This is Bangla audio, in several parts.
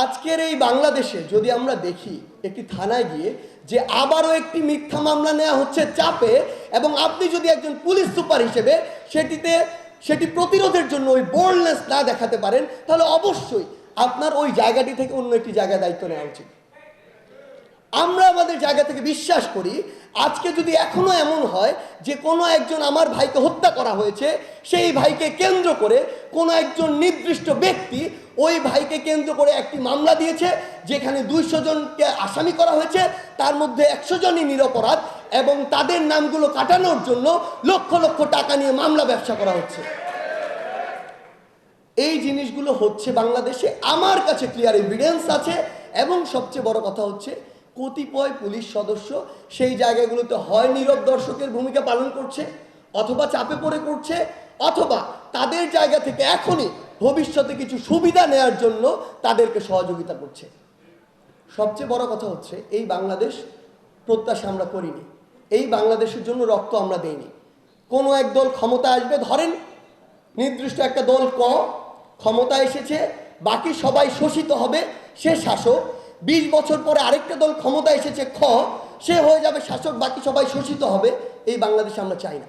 আজকের এই বাংলাদেশে যদি আমরা দেখি, একটি থানায় গিয়ে যে আবারও একটি মিথ্যা মামলা নেওয়া হচ্ছে চাপে, এবং আপনি যদি একজন পুলিশ সুপার হিসেবে সেটিতে, সেটি প্রতিরোধের জন্য ওই বোল্ডনেস না দেখাতে পারেন, তাহলে অবশ্যই আপনার ওই জায়গাটি থেকে অন্য একটি জায়গায় দায়িত্ব নেওয়া উচিত। আমরা আমাদের জায়গা থেকে বিশ্বাস করি, আজকে যদি এখনও এমন হয় যে কোনো একজন আমার ভাইকে হত্যা করা হয়েছে, সেই ভাইকে কেন্দ্র করে কোনো একজন নির্দিষ্ট ব্যক্তি ওই ভাইকে কেন্দ্র করে একটি মামলা দিয়েছে, যেখানে দুইশো জনকে আসামি করা হয়েছে, তার মধ্যে একশো জনই নিরপরাধ এবং তাদের নামগুলো কাটানোর জন্য লক্ষ লক্ষ টাকা নিয়ে মামলা ব্যবসা করা হচ্ছে। এই জিনিসগুলো হচ্ছে বাংলাদেশে। আমার কাছে ক্লিয়ার এভিডেন্স আছে এবং সবচেয়ে বড় কথা হচ্ছে কতিপয় পুলিশ সদস্য সেই জায়গাগুলোতে হয় নীরব দর্শকের ভূমিকা পালন করছে, অথবা চাপে পড়ে করছে অথবা তাদের জায়গা থেকে এখনই ভবিষ্যতে কিছু সুবিধা নেয়ার জন্য তাদেরকে সহযোগিতা করছে। সবচেয়ে বড় কথা হচ্ছে, এই বাংলাদেশ প্রত্যাশা আমরা করিনি। এই বাংলাদেশের জন্য রক্ত আমরা দেইনি। কোনো এক দল ক্ষমতা আসবে, ধরেন নির্দিষ্ট একটা দল ক, ক্ষমতা এসেছে, বাকি সবাই শোষিত হবে, সে শাসক বিশ বছর পরে আরেকটা দল ক্ষমতা এসেছে, খ, সে হয়ে যাবে শাসক, বাকি সবাই শোষিত হবে। এই বাংলাদেশ আমরা চাই না।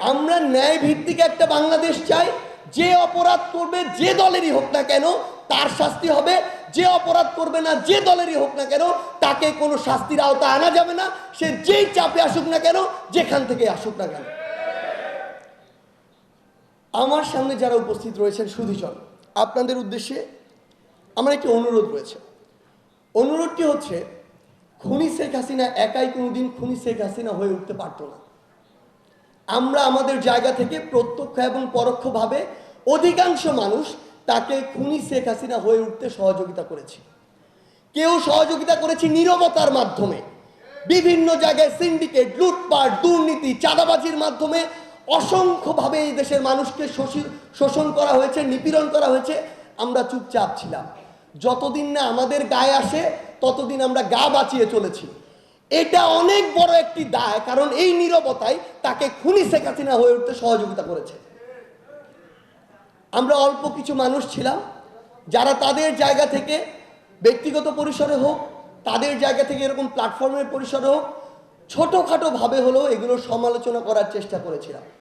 আমরা ন্যায় ভিত্তিক একটা বাংলাদেশ চাই। যে অপরাধ করবে যে দলেরই হোক না কেন, তার শাস্তি হবে। যে অপরাধ করবে না যে দলেরই হোক না কেন, তাকে কোনো শাস্তির আওতা আনা যাবে না। সে যেই চাপে আসুক না কেন, যেখান থেকে আসুক না কেন। আমার সামনে যারা উপস্থিত রয়েছেন, সুধীজন, আপনাদের উদ্দেশ্যে আমার একটি অনুরোধ রয়েছে। অনুরোধটি হচ্ছে, খুনি শেখ হাসিনা একাই কোনোদিন খুনি শেখ হাসিনা হয়ে উঠতে পারতো না। আমরা আমাদের জায়গা থেকে প্রত্যক্ষ এবং পরোক্ষভাবে অধিকাংশ মানুষ তাকে খুনি শেখ হাসিনা হয়ে উঠতে সহযোগিতা করেছি। কেউ সহযোগিতা করেছি নীরবতার মাধ্যমে। বিভিন্ন জায়গায় সিন্ডিকেট লুটপাট, দুর্নীতি, চাঁদাবাজির মাধ্যমে অসংখ্যভাবে এই দেশের মানুষকে শোষি- শোষণ করা হয়েছে, নিপীড়ন করা হয়েছে। আমরা চুপচাপ ছিলাম। যতদিন না আমাদের গায়ে আসে, ততদিন আমরা গা বাঁচিয়ে চলেছি। এটা অনেক বড় একটি দায়, কারণ এই নীরবতায় তাকে খুনি শেখ হাসিনা হয়ে উঠতে সহযোগিতা করেছে। আমরা অল্প কিছু মানুষ ছিলাম, যারা তাদের জায়গা থেকে ব্যক্তিগত পরিসরে হোক, তাদের জায়গা থেকে এরকম প্ল্যাটফর্মের পরিসরে হোক, ছোটোখাটো ভাবে হলেও এগুলোর সমালোচনা করার চেষ্টা করেছিলাম।